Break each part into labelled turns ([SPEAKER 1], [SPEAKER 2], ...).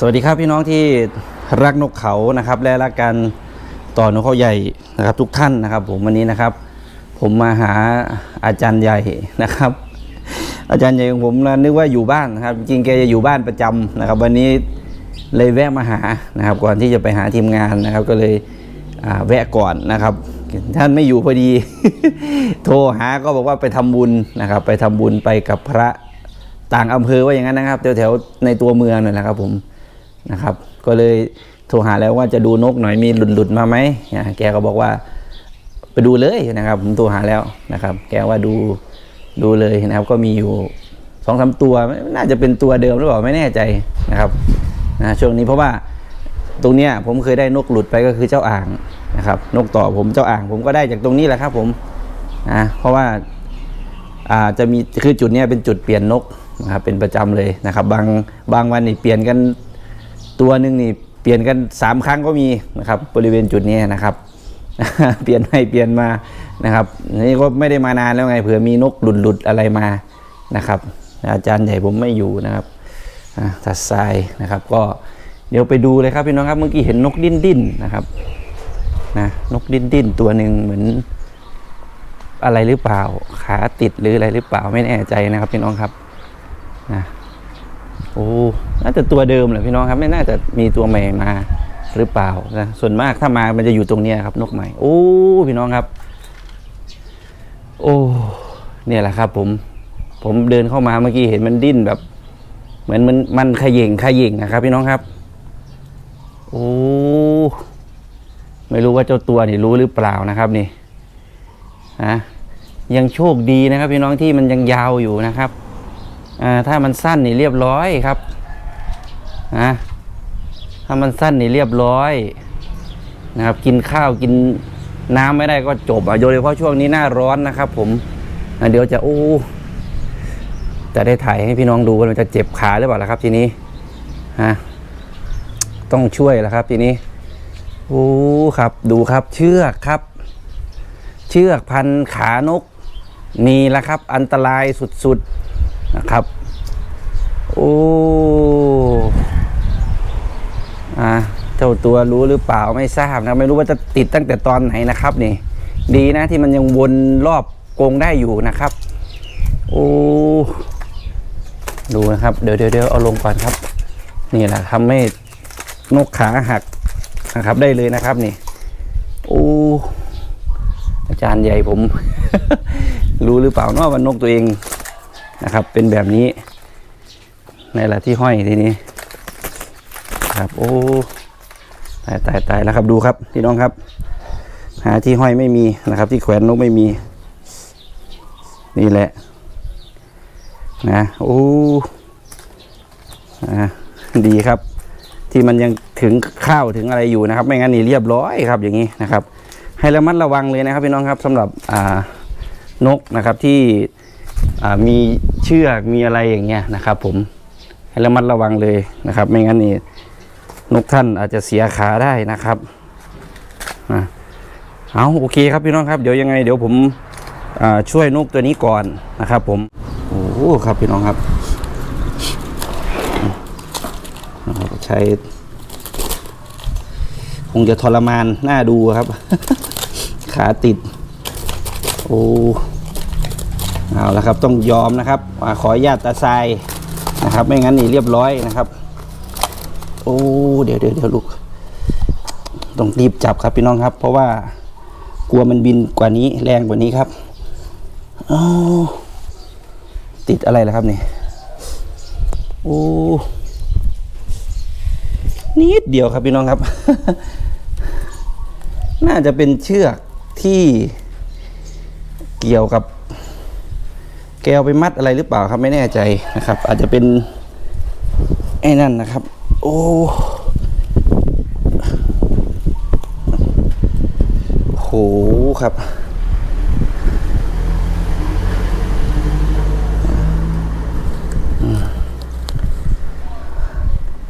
[SPEAKER 1] สวัสดีครับพี่น้องที่รักนกเขานะครับ และรักการต่อนกเขาใหญ่นะครับ ทุกท่านนะครับ ผมวันนี้นะครับ ผมมาหาอาจารย์ใหญ่นะครับ อาจารย์ใหญ่ของผมนะนึกว่าอยู่บ้านนะครับ จริงแกจะอยู่บ้านประจำนะครับ วันนี้เลยแวะมาหานะครับ ก่อนที่จะไปหาทีมงานนะครับ ก็เลยแวะก่อนนะครับ ท่านไม่อยู่พอดี โทรหาก็บอกว่าไปทำบุญนะครับ ไปทำบุญไปกับพระต่างอำเภอว่าอย่างนั้นนะครับแถวๆในตัวเมืองนั่นแหละครับผม นะครับ ก็เลยโทรหาแล้วว่าจะดูนกหน่อยมีหลุดๆมาไหมแกก็บอกว่าไปดูเลยนะครับผมโทรหาแล้วนะครับ แกว่าดูดูเลยนะครับ ก็มีอยู่สองสามตัวน่าจะเป็นตัวเดิมหรือเปล่าไม่แน่ใจนะครับนะช่วงนี้เพราะว่าตรงเนี้ยผมเคยได้นกหลุดไปก็คือเจ้าอ่างนะครับนกต่อผมเจ้าอ่าง ผมก็ได้จากตรงนี้แหละครับผมนะเพราะว่าอ่าจะมีคือจุดเนี้ยเป็นจุดเปลี่ยนนกนะครับเป็นประจำเลยนะครับ บางบางวันนี่เปลี่ยนกัน ตัวหนึ่งนี่เปลี่ยนกันสามครั้งก็มีนะครับบริเวณจุดนี้นะครับ เปลี่ยนไปเปลี่ยนมานะครับนี่ก็ไม่ได้มานานแล้วไงเผื่อมีนกหลุดหลุดๆอะไรมานะครับ อาจารย์ใหญ่ผมไม่อยู่นะครับทัดทรายนะครับ ก็เดี๋ยวไปดูเลยครับพี่น้องครับเมื่อกี้เห็นนกดิ้นดิ้นๆนะครับนะนกดิ้นดิ้นๆตัวหนึ่งเหมือนอะไรหรือเปล่า ขาติดหรืออะไรหรือเปล่าไม่แน่ใจนะครับพี่น้องครับนะ โอ้ น่าจะตัวเดิมแหละพี่น้องครับ ไม่น่าจะมีตัวใหม่มาหรือเปล่านะ ส่วนมากถ้ามา มันจะอยู่ตรงเนี้ยครับ นกใหม่ โอ้ พี่น้องครับ โอ้ เนี่ยแหละครับ ผม ผมเดินเข้ามาเมื่อกี้เห็นมันดิ้นแบบ เหมือนมันมันขย่งขย่งนะครับ พี่น้องครับ โอ้ ไม่รู้ว่าเจ้าตัวนี่รู้หรือเปล่านะครับนี่ฮะยังโชคดีนะครับ พี่น้องที่มันยังยาวอยู่นะครับ ถ้ามันสั้นนี่เรียบร้อยครับนะถ้ามันสั้นนี่เรียบร้อยนะครับ กินข้าวกินน้ำไม่ได้ก็จบอะโดยเฉพาะช่วงนี้หน้าร้อนนะครับ ผมอะเดี๋ยวจะโอ้จะได้ถ่ายให้พี่น้องดูว่ามันจะเจ็บขาหรือเปล่าล่ะครับ ทีนี้ฮะต้องช่วยแล้วครับ ทีนี้โอ้ครับ ดูครับ เชือกครับ เชือกพันขานกนี่แหละครับ อันตรายสุดๆ นะครับ โอ้อ่าเจ้าตัวรู้หรือเปล่าไม่ทราบนะ ไม่รู้ว่าจะติดตั้งแต่ตอนไหนนะครับนี่ ดีนะที่มันยังวนรอบกงได้อยู่นะครับ โอ้ดูนะครับ เดี๋ยวเดี๋ยวเดี๋ยวเอาลงก่อนครับ นี่แหละทำให้นกขาหักนะครับ ได้เลยนะครับนี่ โอ้อาจารย์ใหญ่ผม รู้หรือเปล่าเนาะว่านกตัวเอง นะครับ เป็นแบบนี้ในละที่ห้อยทีนี้ ครับโอ้ตายตายตายแล้วครับดูครับพี่น้องครับ หาที่ห้อยไม่มีนะครับ ที่แขวนนกไม่มี นี่แหละ นะโอ้อ่าดีครับ ที่มันยังถึงข้าวถึงอะไรอยู่นะครับ ไม่งั้นนี่เรียบร้อยครับอย่างนี้นะครับ ให้ระมัดระวังเลยนะครับพี่น้องครับสำหรับอ่านกนะครับที่ มีเชือกมีอะไรอย่างเงี้ยนะครับ ผมให้ระมัดระวังเลยนะครับ ไม่งั้นนี่นกท่านอาจจะเสียขาได้นะครับอะเอาโอเคครับพี่น้องครับ เดี๋ยวยังไง เดี๋ยวผมช่วยนกตัวนี้ก่อนนะครับ ผมโอ้โหครับพี่น้องครับนะครับใช้คงจะทรมานน่าดูครับ ขาติด โอ้ เอาละครับต้องยอมนะครับอ่าขออนุญาตตาทรายนะครับ ไม่งั้นนี่เรียบร้อยนะครับ โอ้เดี๋ยวเดี๋ยวเดี๋ยวลูกต้องรีบจับครับพี่น้องครับ เพราะว่ากลัวมันบินกว่านี้แรงกว่านี้ครับอ้าวติดอะไรล่ะครับนี่โอ้นิดเดียวครับพี่น้องครับ น่าจะเป็นเชือกที่เกี่ยวกับ แกวไปมัดอะไรหรือเปล่าครับไม่แน่ใจนะครับ อาจจะเป็นไอ้นั่นนะครับ โอ้โหครับ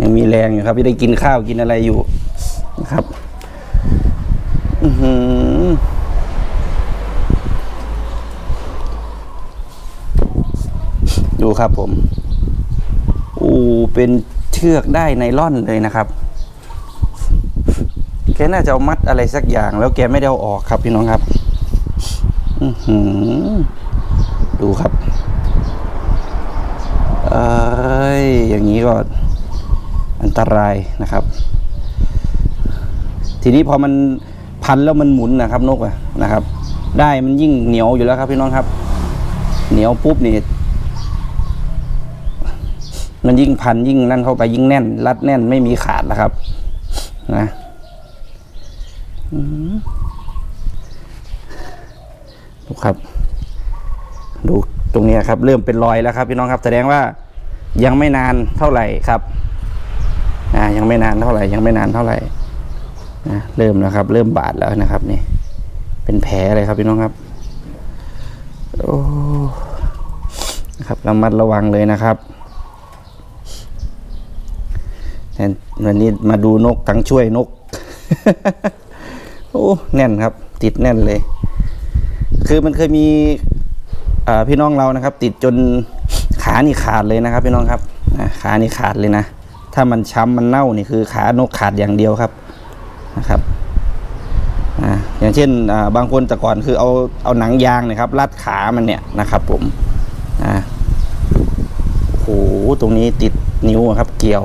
[SPEAKER 1] ยังมีแรงอยู่ครับที่ได้กินข้าวกินอะไรอยู่นะครับ อือหือ ดูครับผมอูเป็นเชือกได้ไนล่อนเลยนะครับ แกน่าจะเอามัดอะไรสักอย่าง แล้วแกไม่ได้เอาออกครับพี่น้องครับอือดูครับเอ้ยอย่างนี้ก็อันตรายนะครับ ทีนี้พอมันพันแล้วมันหมุนนะครับนกอะนะครับ ได้มันยิ่งเหนียวอยู่แล้วครับพี่น้องครับ เหนียวปุ๊บนี่ มันยิ่งพันยิ่งนั่นเข้าไปยิ่งแน่น รัดแน่นไม่มีขาดนะครับ นะอืมดูครับ ดูตรงนี้ครับ เริ่มเป็นรอยแล้วครับ พี่น้องครับแสดงว่ายังไม่นานเท่าไหร่ครับอ่ายังไม่นานเท่าไหร่ ยังไม่นานเท่าไหร่นะเริ่มแล้วครับ เริ่มบาดแล้วนะครับ นี่ เป็นแผลเลยครับพี่น้องครับโอ้ครับระมัดระวังเลยนะครับแต่ วันนี้มาดูนกทั้งช่วยนก โอ้แน่นครับ ติดแน่นเลย คือมันเคยมีพี่น้องเรานะครับ ติดจนขานี่ขาดเลยนะครับ พี่น้องครับอ่าขานี่ขาดเลยนะถ้ามันช้ำมันเน่านี่คือขานกขาดอย่างเดียวครับนะครับอย่างเช่นบางคนแต่ก่อนคือเอาเอาหนังยางนะครับรัดขามันเนี่ยนะครับผมอ่าโอ้โหตรงนี้ติดนิ้วครับ เกี่ยว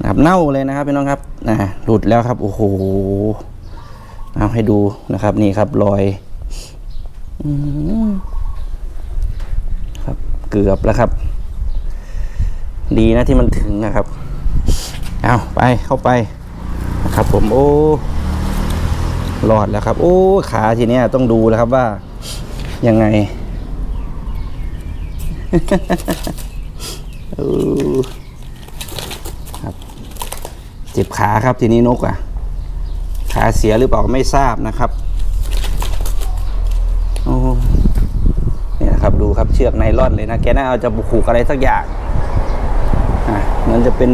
[SPEAKER 1] นะครับเน่าเลยนะครับพี่น้องครับอ่าหลุดแล้วครับโอ้โหเอาให้ดูนะครับ นี่ครับรอยอครับ เกือบแล้วครับ ดีนะที่มันถึงนะครับ เอาไปเข้าไปนะครับ ผมโอ้รอดแล้วครับ โอ้ขาทีเนี้ยต้องดูแล้วครับว่ายังไงเออครับเจ็บขาครับทีนี้นกอะ ขาเสียหรือเปล่าไม่ทราบนะครับโอ้เนี่ยครับดูครับเชือกไนล่อนเลยนะแกน่าเอาจะผูกอะไรสักอย่างอะมันจะเป็น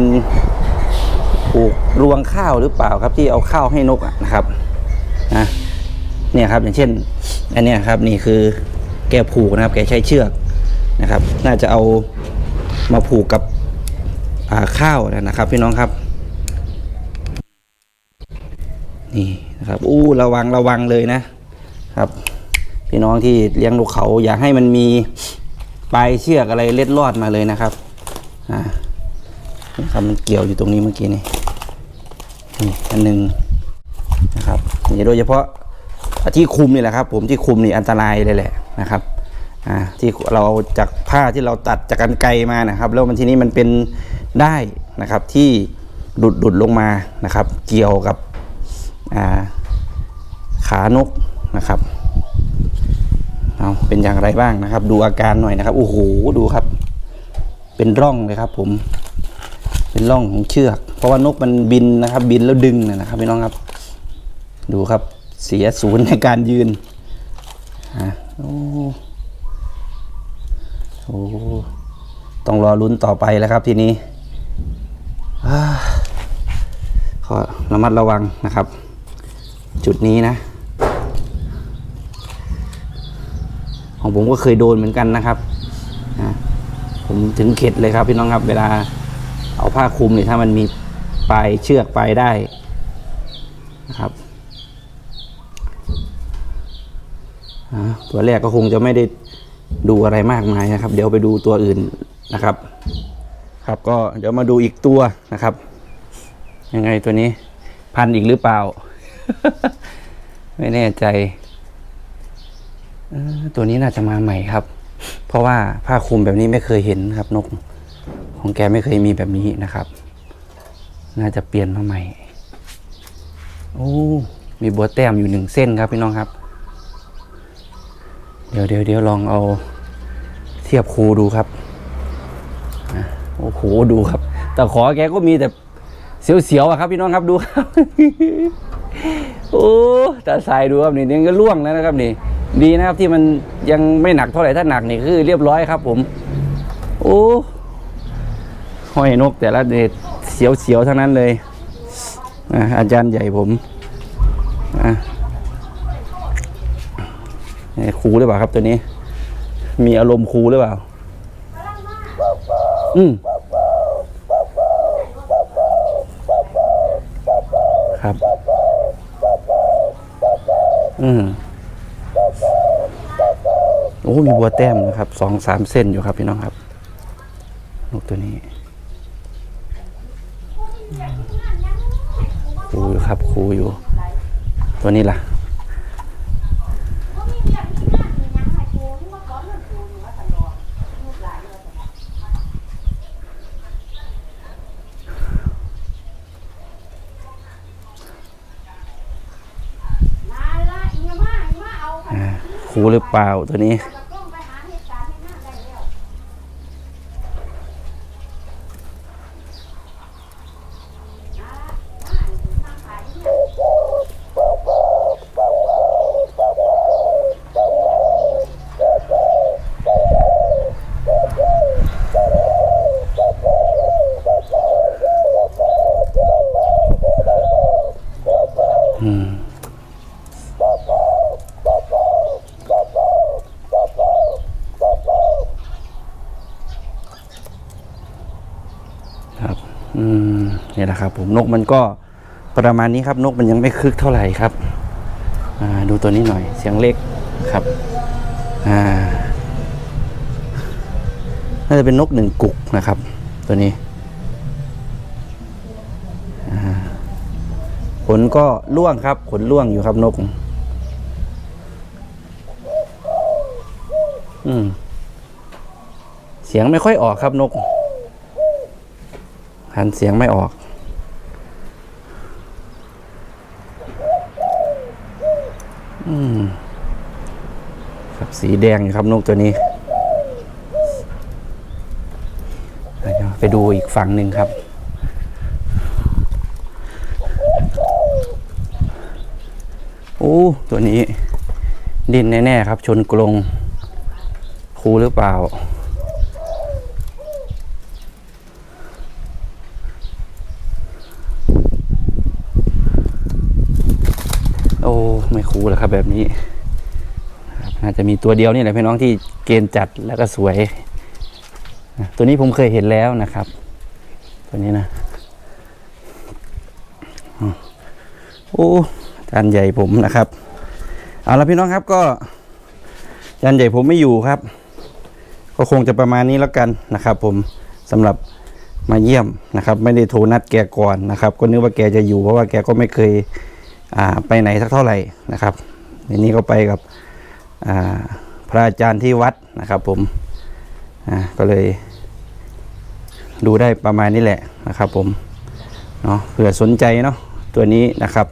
[SPEAKER 1] ผูกรวงข้าวหรือเปล่าครับที่เอาข้าวให้นกอะนะครับนะเนี่ยครับอย่างเช่นอันนี้ครับนี่คือแกผูกนะครับ แกใช้เชือกนะครับ น่าจะเอามาผูกกับข้าวนะครับ พี่น้องครับ นี่นะครับอู้ระวังระวังเลยนะครับ พี่น้องที่เลี้ยงนกเขาอย่าให้มันมีปลายเชือกอะไรเล็ดลอดมาเลยนะครับอ่านี่ครับมันเกี่ยวอยู่ตรงนี้เมื่อกี้นี่นี่อันหนึ่งนะครับนี่โดยเฉพาะที่คุมนี่แหละครับ ผมที่คุมนี่อันตรายเลยแหละนะครับอ่าที่เราเอาจากผ้าที่เราตัดจากกันไกลมานะครับ แล้วมันทีนี้มันเป็นได้นะครับที่ดุดดุดลงมานะครับ เกี่ยวกับ ขานกนะครับเอาเป็นอย่างไรบ้างนะครับ ดูอาการหน่อยนะครับโอ้โหดูครับ เป็นร่องเลยครับ ผม เป็นร่องของเชือก เพราะว่านกมันบินนะครับ บินแล้วดึงนะครับพี่น้องครับ ดูครับเสียศูนย์ในการยืนอะโอ้โหต้องรอลุ้นต่อไปแล้วครับทีนี้ขอระมัดระวังนะครับ จุดนี้นะ ของผมก็เคยโดนเหมือนกันนะครับผมถึงเข็ดเลยครับพี่น้องครับ เวลาเอาผ้าคลุมเนี่ยถ้ามันมีปลายเชือกปลายได้นะครับตัวแรกก็คงจะไม่ได้ดูอะไรมากมายนะครับ เดี๋ยวไปดูตัวอื่นนะครับ ครับก็เดี๋ยวมาดูอีกตัวนะครับ ยังไงตัวนี้พันอีกหรือเปล่า ไม่แน่ใจตัวนี้น่าจะมาใหม่ครับ เพราะว่าผ้าคลุมแบบนี้ไม่เคยเห็นครับ นก ของแกไม่เคยมีแบบนี้นะครับ น่าจะเปลี่ยนมาใหม่ โอ้มีบัวแต้มอยู่หนึ่งเส้นครับพี่น้องครับ เดี๋ยวเดี๋ยวเดี๋ยวลองเอาเทียบคูดูครับโอ้โหดูครับ แต่ขอแกก็มีแต่เสียวๆอะครับ พี่น้องครับดูครับ โอ้แต่สายดูครับนี่ยังก็ล่วงแล้วนะครับนี่ ดีนะครับที่มันยังไม่หนักเท่าไหร่ถ้าหนักนี่คือเรียบร้อยครับ ผม โอ้ห้อยนกแต่ละเด็ดเสียวเสียวทั้งนั้นเลยอาจารย์ใหญ่ผมครูหรือเปล่าครับตัวนี้ มีอารมณ์ครูหรือเปล่า อืมครับ อืมโอ้ มีบัวแต้มนะครับ สองสามเส้นอยู่ครับพี่น้องครับ นกตัวนี้คูอยู่ครับคูอยู่ ตัวนี้ล่ะ คูหรือเปล่าตัวนี้ นะครับผมนกมันก็ประมาณนี้ครับนกมันยังไม่คึกเท่าไหร่ครับดูตัวนี้หน่อยเสียงเล็กครับน่าจะเป็นนกหนึ่งกุกนะครับ ตัวนี้ขนก็ล่วงครับขนล่วงอยู่ครับนก อืมเสียงไม่ค่อยออกครับนกหันเสียงไม่ออก อืมครับสีแดงครับนกตัวนี้ ไปดูอีกฝั่งหนึ่งครับ โอ้ตัวนี้ ดินแน่ ๆ ครับ ชนกรงคูหรือเปล่า โอ้ ไม่คูแล้วครับ แบบนี้น่าจะมีตัวเดียวนี่แหละพี่น้องที่เกณฑ์จัดแล้วก็สวย ตัวนี้ผมเคยเห็นแล้วนะครับ ตัวนี้นะโอ้จานใหญ่ผมนะครับเอาละพี่น้องครับก็จานใหญ่ผมไม่อยู่ครับ ก็คงจะประมาณนี้แล้วกันนะครับ ผมสำหรับมาเยี่ยมนะครับ ไม่ได้โทรนัดแกก่อนนะครับ ก็นึกว่าแกจะอยู่เพราะว่าแกก็ไม่เคย ไปไหนสักเท่าไหร่นะครับทีนี้ก็ไปกับพระอาจารย์ที่วัดนะครับ ผมก็เลยดูได้ประมาณนี้แหละนะครับ ผมเนาะเผื่อสนใจเนาะตัวนี้นะครับ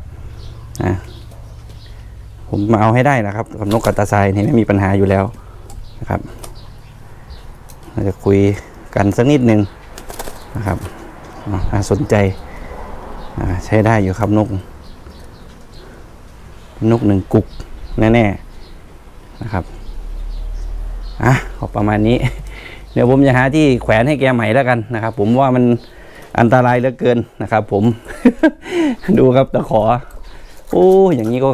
[SPEAKER 1] ผมมาเอาให้ได้นะครับกับนกกระตาทรายนี่ไม่มีปัญหาอยู่แล้วนะครับเราจะคุยกันสักนิดหนึ่งนะครับเนาะถ้าสนใจใช้ได้อยู่ครับนก นกหนึ่งกุกแน่ๆนะครับอะก็ประมาณนี้ เดี๋ยวผมจะหาที่แขวนให้แกใหม่แล้วกันนะครับ ผมว่ามันอันตรายเหลือเกินนะครับ ผม ดูครับตะขอโอ้อย่างนี้ก็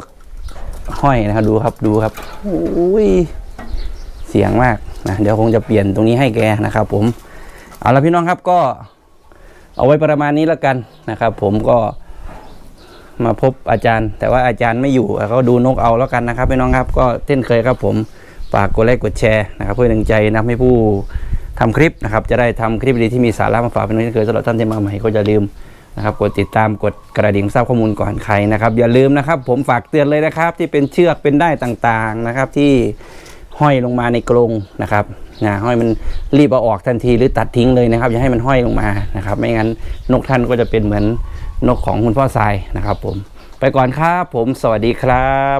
[SPEAKER 1] ห้อยนะครับดูครับดูครับโอ้ยเสียงมากนะเดี๋ยวคงจะเปลี่ยนตรงนี้ให้แกนะครับ ผมเอาละพี่น้องครับก็เอาไว้ประมาณนี้แล้วกันนะครับ ผมก็ มาพบอาจารย์ แต่ว่าอาจารย์ไม่อยู่ก็ดูนกเอาแล้วกันนะครับพี่น้องครับก็เช่นเคยครับผมฝากกดไลค์กดแชร์นะครับ เพื่อหนึ่งใจนะให้ผู้ทำคลิปนะครับ จะได้ทำคลิปดีที่มีสาระมาฝากพี่น้องเช่นเคยสำหรับท่านที่มาใหม่ก็จะลืมนะครับกดติดตามกดกระดิ่งทราบข้อมูลก่อนใครนะครับ อย่าลืมนะครับ ผมฝากเตือนเลยนะครับ ที่เป็นเชือกเป็นได้ต่างๆนะครับ ที่ห้อยลงมาในกรงนะครับนะห้อยมันรีบเอาออกทันทีหรือตัดทิ้งเลยนะครับ อย่าให้มันห้อยลงมานะครับ ไม่งั้นนกท่านก็จะเป็นเหมือน นกของคุณพ่อทรายนะครับผม ไปก่อนครับผมสวัสดีครับ